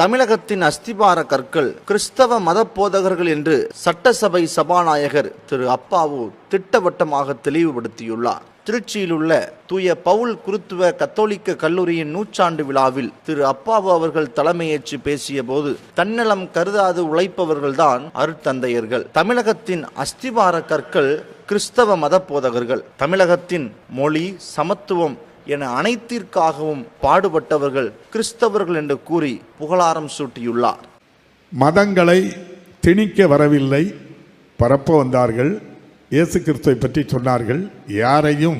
தமிழகத்தின் அஸ்திபார கற்கள் கிறிஸ்தவ மத போதகர்கள் என்று சட்டசபை சபாநாயகர் திரு அப்பாவு திட்டவட்டமாக தெளிவுபடுத்தியுள்ளார். திருச்சியில் உள்ள தூய பவுல் குருத்துவ கத்தோலிக்க கல்லூரியின் நூற்றாண்டு விழாவில் திரு அப்பாவு அவர்கள் தலைமையேற்று பேசிய போது தன்னலம் கருதாது உழைப்பவர்கள்தான் அருட்தந்தையர்கள். தமிழகத்தின் அஸ்திபார கற்கள் கிறிஸ்தவ மத போதகர்கள் தமிழகத்தின் மொழி சமத்துவம் என அனைத்திற்காகவும் பாடுபட்டவர்கள் கிறிஸ்தவர்கள் என்று கூறி புகழாரம் சூட்டியுள்ளார். மதங்களை திணிக்க வரவில்லை. பரப்ப வந்தார்கள். இயேசு கிறிஸ்துவை பற்றி சொன்னார்கள். யாரையும்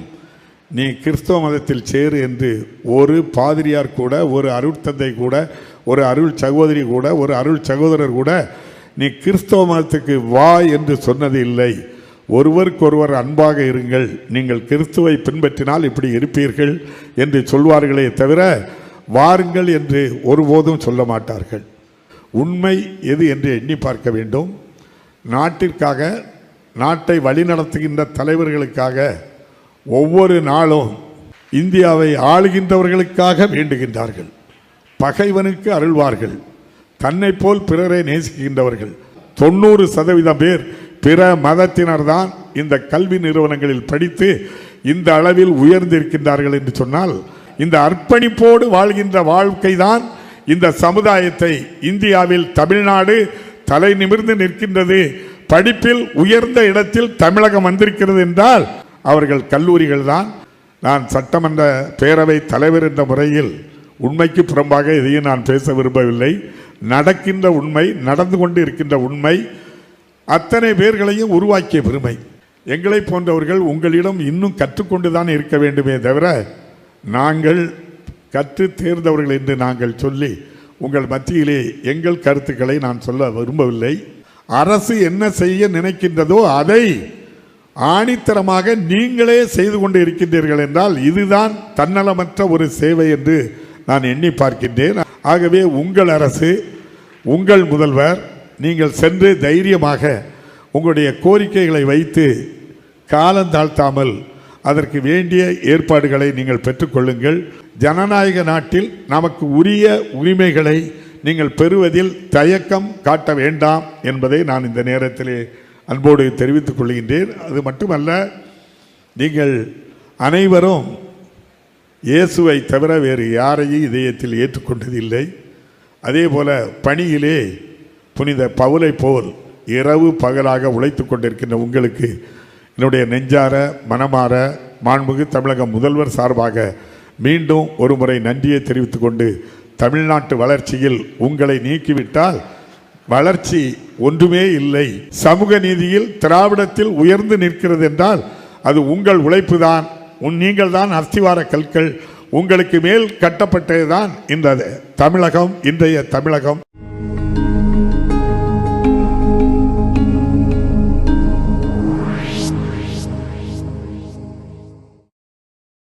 நீ கிறிஸ்தவ மதத்தில் சேரு என்று ஒரு பாதிரியார் கூட ஒரு அருட்தந்தை கூட ஒரு அருள் சகோதரி கூட ஒரு அருள் சகோதரர் கூட நீ கிறிஸ்தவ மதத்துக்கு வா என்று சொன்னது இல்லை. ஒருவருக்கொருவர் அன்பாக இருங்கள். நீங்கள் கிறிஸ்துவை பின்பற்றினால் இப்படி இருப்பீர்கள் என்று சொல்வார்களே தவிர வாருங்கள் என்று ஒருபோதும் சொல்ல மாட்டார்கள். உண்மை எது என்று எண்ணி பார்க்க வேண்டும். நாட்டிற்காக நாட்டை வழிநடத்துகின்ற தலைவர்களுக்காக ஒவ்வொரு நாளும் இந்தியாவை ஆளுகின்றவர்களுக்காக வேண்டுகின்றார்கள். பகைவனுக்கு அருள்வார்கள். தன்னை போல் பிறரை நேசிக்கின்றவர்கள். தொண்ணூறு சதவீதம் பேர் பிற மதத்தினர்தான் இந்த கல்வி நிறுவனங்களில் படித்து இந்த அளவில் உயர்ந்திருக்கின்றார்கள் என்று சொன்னால் இந்த அர்ப்பணிப்போடு வாழ்கின்ற வாழ்க்கை தான் இந்த சமுதாயத்தை இந்தியாவில் தமிழ்நாடு தலை நிமிர்ந்து நிற்கின்றது. படிப்பில் உயர்ந்த இடத்தில் தமிழகம் வந்திருக்கிறது என்றால் அவர்கள் கல்லூரிகள் தான் நான் சட்டமன்ற பேரவை தலைவர் என்ற முறையில் உண்மைக்கு புறம்பாக எதையும் நான் பேச விரும்பவில்லை. நடக்கின்ற உண்மை நடந்து கொண்டு இருக்கின்ற உண்மை அத்தனை பேர்களையும் உருவாக்கிய பெருமை. எங்களை போன்றவர்கள் உங்களிடம் இன்னும் கற்றுக்கொண்டு தான் இருக்க வேண்டுமே தவிர நாங்கள் கற்று தேர்ந்தவர்கள் என்று நாங்கள் சொல்லி உங்கள் மத்தியிலே எங்கள் கருத்துக்களை நான் சொல்ல விரும்பவில்லை. அரசு என்ன செய்ய நினைக்கின்றதோ அதை ஆணித்தரமாக நீங்களே செய்து கொண்டு இருக்கின்றீர்கள் என்றால் இதுதான் தன்னலமற்ற ஒரு சேவை என்று நான் எண்ணி பார்க்கின்றேன். ஆகவே உங்கள் அரசு உங்கள் முதல்வர் நீங்கள் சென்று தைரியமாக உங்களுடைய கோரிக்கைகளை வைத்து காலந்தாழ்த்தாமல் அதற்கு வேண்டிய ஏற்பாடுகளை நீங்கள் பெற்றுக்கொள்ளுங்கள். ஜனநாயக நாட்டில் நமக்கு உரிய உரிமைகளை நீங்கள் பெறுவதில் தயக்கம் காட்ட வேண்டாம் என்பதை நான் இந்த நேரத்திலே அன்போடு தெரிவித்துக் கொள்கின்றேன். அது மட்டுமல்ல நீங்கள் அனைவரும் இயேசுவை தவிர வேறு யாரையும் இதயத்தில் ஏற்றுக்கொண்டதில்லை. அதே போல பணியிலே புனித பவுலை போல் இரவு பகலாக உழைத்து கொண்டிருக்கின்ற உங்களுக்கு என்னுடைய நெஞ்சார மனமாற மாண்புகு தமிழக முதல்வர் சார்பாக மீண்டும் ஒரு முறை நன்றியை தெரிவித்து கொண்டு தமிழ்நாட்டு வளர்ச்சியில் உங்களை நீக்கிவிட்டால் வளர்ச்சி ஒன்றுமே இல்லை. சமூக நீதியில் திராவிடத்தில் உயர்ந்து நிற்கிறது என்றால் அது உங்கள் உழைப்பு தான் உன் நீங்கள் தான் அஸ்திவார கற்கள். உங்களுக்கு மேல் கட்டப்பட்டதுதான் இந்த தமிழகம் இன்றைய தமிழகம்.